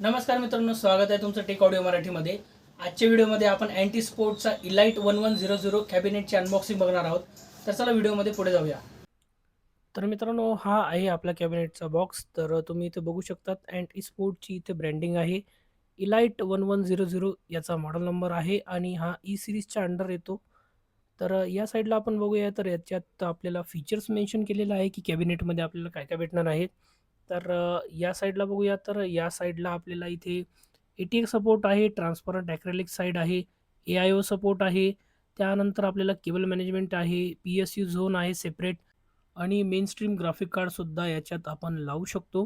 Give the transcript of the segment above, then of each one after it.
नमस्कार मित्रांनो स्वागत आहे तुमचं टेक ऑडिओ मराठीमध्ये. आजच्या व्हिडिओमध्ये आपण Ant स्पोर्टचा elite one one zero zero कॅबिनेटची unboxing बघणार आहोत. तर चला व्हिडिओमध्ये पुढे जाऊया. तर मित्रांनो हा आहे आपला कॅबिनेटचा बॉक्स तर तुम्ही इथे बघू शकतात अँटी स्पोर्टची इथे ब्रँडिंग आहे. Elite one one zero zero याचा मॉडेल नंबर आहे आणि हा ई सिरीजच्या अंडर येतो. तर या साईडला आपण बघूया. तर याच्यात आपल्याला फीचर्स मेन्शन केलेलं आहे की कॅबिनेटमध्ये आपल्याला काय काय भेटणार आहेत तर अ, या साईडला बघूया तर या साईडला आपल्याला इथे ए टी सपोर्ट आहे ट्रान्सपरंट ॲक्रेलिक साईड आहे ए आय ओ सपोर्ट आहे त्यानंतर आपल्याला केबल मॅनेजमेंट आहे पी एस यू झोन आहे सेपरेट आणि मेन स्ट्रीम ग्राफिक कार्डसुद्धा याच्यात आपण लावू शकतो.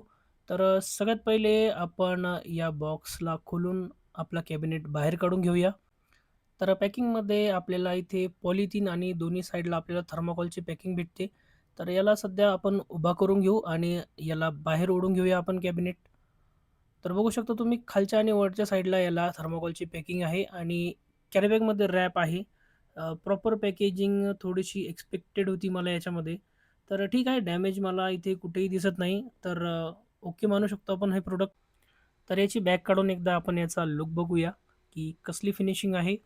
तर अ, सगळ्यात पहिले आपण अ, या बॉक्सला खोलून आपला कॅबिनेट बाहेर काढून घेऊया. तर पॅकिंगमध्ये आपल्याला इथे पॉलिथिन आणि दोन्ही साईडला आपल्याला थर्माकोलची पॅकिंग भेटते. तर याला सध्या आपण उभा करून घेऊ आणि याला बाहेर ओढून घेऊया आपण कॅबिनेट. तर बघू शकता तुम्ही खालच्या आणि वरच्या साईडला याला थर्माकोलची पॅकिंग आहे आणि कॅरीबॅगमध्ये रॅप आहे. प्रॉपर पॅकेजिंग थोडीशी एक्सपेक्टेड होती मला याच्यामध्ये. तर ठीक आहे डॅमेज मला इथे कुठेही दिसत नाही. तर ओके मानू शकतो आपण हे प्रोडक्ट तर याची बॅग काढून एकदा आपण याचा लुक बघूया की कसली फिनिशिंग आहे.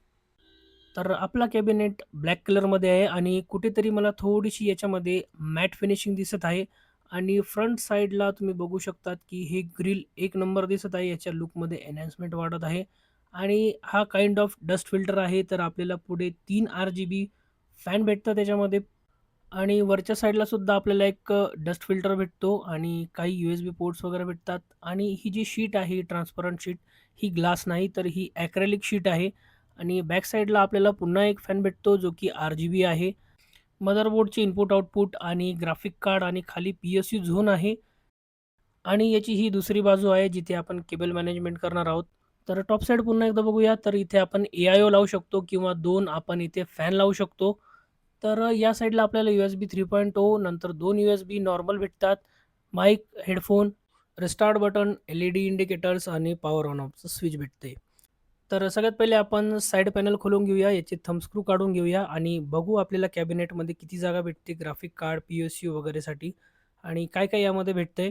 तर आपला कॅबिनेट ब्लॅक कलरमध्ये आहे आणि कुठेतरी मला थोडीशी याच्यामध्ये मॅट फिनिशिंग दिसत आहे. आणि फ्रंट साईडला तुम्ही बघू शकतात की हे ग्रिल एक नंबर दिसत आहे याच्या लुकमध्ये एनहॅन्समेंट वाढत आहे. आणि हा काइंड ऑफ डस्ट फिल्टर आहे तर आपल्याला पुढे तीन आर जी बी फॅन भेटतं त्याच्यामध्ये. आणि वरच्या साईडला सुद्धा आपल्याला एक डस्ट फिल्टर भेटतो आणि काही यू एस बी पोर्ट्स वगैरे भेटतात. आणि ही जी शीट आहे ट्रान्सपरंट शीट ही ग्लास नाही तर ही ॲक्रेलिक शीट आहे. आणि बॅक साईडला आपल्याला पुन्हा एक फॅन भेटतो जो की आर जी बी आहे. मदरबोर्डचे इनपुट आउटपुट आणि ग्राफिक कार्ड आणि खाली पी एस यू झोन आहे. आणि याची ही दुसरी बाजू आहे जिथे आपण केबल मॅनेजमेंट करणार आहोत. तर टॉप साईड पुन्हा एकदा बघूया. तर इथे आपण ए आय ओ लावू शकतो किंवा दोन आपण इथे फॅन लावू शकतो. तर या साईडला आपल्याला U S B three point O नंतर दोन यू एस बी नॉर्मल भेटतात. Mic headphone restart button L E D indicators आणि पॉवर ऑन ऑफचं स्विच भेटते. तर सगळ्यात पहिले आपण साईड पॅनल खोलून घेऊया याचे थंबस्क्रू काढून घेऊया आणि बघू आपल्याला कॅबिनेटमध्ये किती जागा भेटते graphic card P S U वगैरेसाठी आणि काय काय यामध्ये भेटते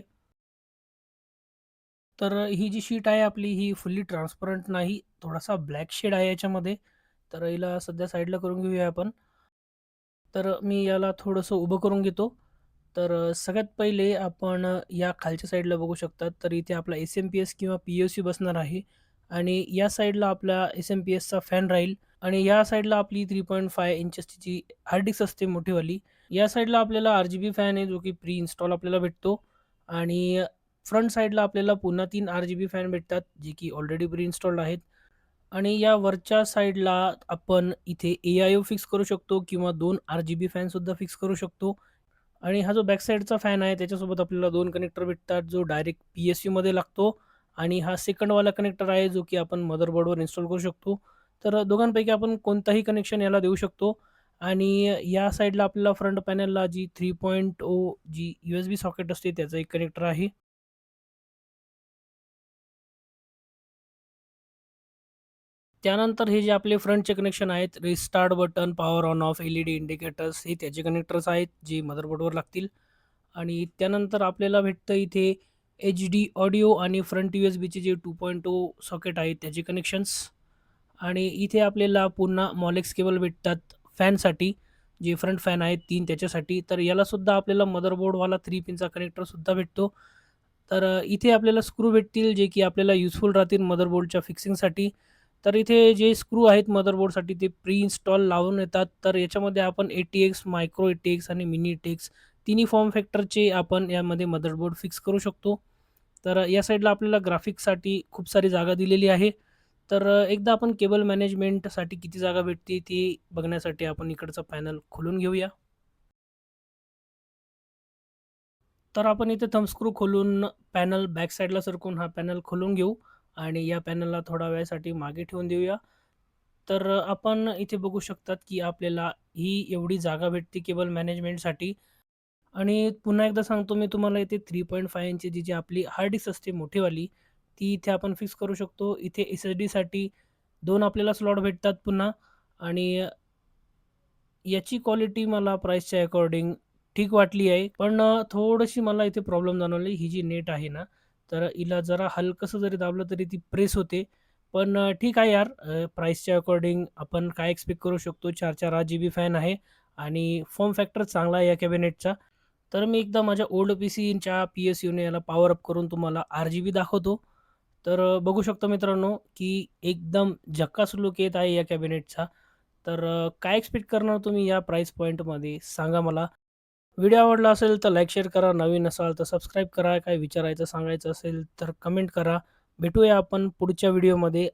तर ही जी शीट आहे आपली ही फुल्ली ट्रान्सपरंट नाही थोडासा ब्लॅक शेड आहे याच्यामध्ये. तर हिला सध्या साईडला करून घेऊया आपण. तर मी याला थोडंसं उभं करून घेतो. तर सगळ्यात पहिले आपण या खालच्या साईडला बघू शकतात. तर इथे आपला एस एम पी एस किंवा पी एस यू बसणार आहे. आणि या साईडला आपला एस एम पी एसचा फॅन राहील. आणि या साईडला आपली थ्री पॉईंट फाय इंचची जी हार्ड डिस्क असते मोठीवाली. या साईडला आपल्याला आर जी बी फॅन आहे जो की प्री इन्स्टॉल आपल्याला भेटतो. आणि फ्रंट साईडला आपल्याला पुन्हा तीन आर जी बी फॅन भेटतात जे की ऑलरेडी प्री इन्स्टॉल्ड आहेत. आणि या वरच्या साईडला आपण इथे ए आय ओ फिक्स करू शकतो किंवा दोन आर जी बी फॅनसुद्धा फिक्स करू शकतो. आणि हा जो बॅक साईडचा फॅन आहे त्याच्यासोबत आपल्याला दोन कनेक्टर भेटतात जो डायरेक्ट पी एस यूमध्ये लागतो. आणि हा सेकंडवाला कनेक्टर आहे जो की आपण मदरबोर्डवर इन्स्टॉल करू शकतो. तर दोघांपैकी आपण कोणताही कनेक्शन याला देऊ शकतो. आणि या साईडला आपल्याला फ्रंट पॅनलला जी थ्री पॉईंट ओ जी यू एस बी सॉकेट असते त्याचा एक कनेक्टर आहे. त्यानंतर हे जे आपले फ्रंटचे कनेक्शन आहेत restart button power on off L E D indicators हे त्याचे कनेक्टर्स आहेत जे मदरबोर्डवर लागतील. आणि त्यानंतर आपल्याला भेटतं इथे एच डी ऑडिओ आणि फ्रंट यू एस बीचे जे टू पॉईंट ओ सॉकेट आहेत त्याचे कनेक्शन्स. आणि इथे आपल्याला पुन्हा मॉलेक्स केबल भेटतात फॅनसाठी जे फ्रंट फॅन आहेत तीन त्याच्यासाठी. तर यालासुद्धा आपल्याला मदरबोर्डवाला थ्री पिनचा कनेक्टरसुद्धा भेटतो. तर इथे आपल्याला स्क्रू भेटतील जे की आपल्याला युजफुल राहतील मदरबोर्डच्या फिक्सिंगसाठी तर इथे जे स्क्रू आहेत मदरबोर्डसाठी ते प्री इन्स्टॉल लावून येतात. तर याच्यामध्ये आपण A T X micro A T X आणि मिनी टी एक्स तिन्ही फॉर्म फॅक्टरचे आपण यामध्ये मदरबोर्ड फिक्स करू शकतो. तर या साईडला आपल्याला ग्राफिक्ससाठी खूप सारी जागा दिलेली आहे. तर एकदा आपण केबल मॅनेजमेंटसाठी किती जागा भेटते ती बघण्यासाठी आपण इकडचं पॅनल खोलून घेऊया. तर आपण इथे थंबस्क्रू खोलून पॅनल बॅक साईडला सरकून हा पॅनल खोलून घेऊ आणि या पॅनलला थोडा वेळासाठी मागे ठेवून देऊया. तर आपण इथे बघू शकतात की आपल्याला ही एवढी जागा भेटते केबल मॅनेजमेंटसाठी आणि पुन्हा एकदा सांगतो मी तुम्हाला इथे थ्री पॉईंट फाय इंची जी जी आपली हार्ड डिस्क असते मोठीवाली ती इथे आपण फिक्स करू शकतो. इथे एस एस डीसाठी दोन आपल्याला स्लॉट भेटतात पुन्हा. आणि याची क्वालिटी मला प्राईसच्या अकॉर्डिंग ठीक वाटली आहे. पण थोडीशी मला इथे प्रॉब्लेम जाणवली. ही जी नेट आहे ना तर हिला जरा हलकंसं जरी दाबलं तरी ती प्रेस होते. पण ठीक आहे यार. प्राईसच्या अकॉर्डिंग आपण काय एक्सपेक्ट करू शकतो? चार चार आठ जी बी फॅन आहे. आणि फॉर्म फॅक्टर चांगला आहे या कॅबिनेटचा तर मी एकदा माझ्या ओल्ड पी सीच्या पी एस यूने याला पॉवर अप करून तुम्हाला आर जी बी दाखवतो. तर बघू शकतो मित्रांनो की एकदम झक्कास लुक येत आहे या कॅबिनेटचा तर काय एक्सपेक्ट करणार तुम्ही या प्राईस पॉईंटमध्ये सांगा मला. व्हिडिओ आवडला असेल तर लाईक शेअर करा. नवीन असाल तर सबस्क्राईब करा. काय विचारायचं सांगायचं असेल तर कमेंट करा. भेटूया आपण पुढच्या व्हिडिओमध्ये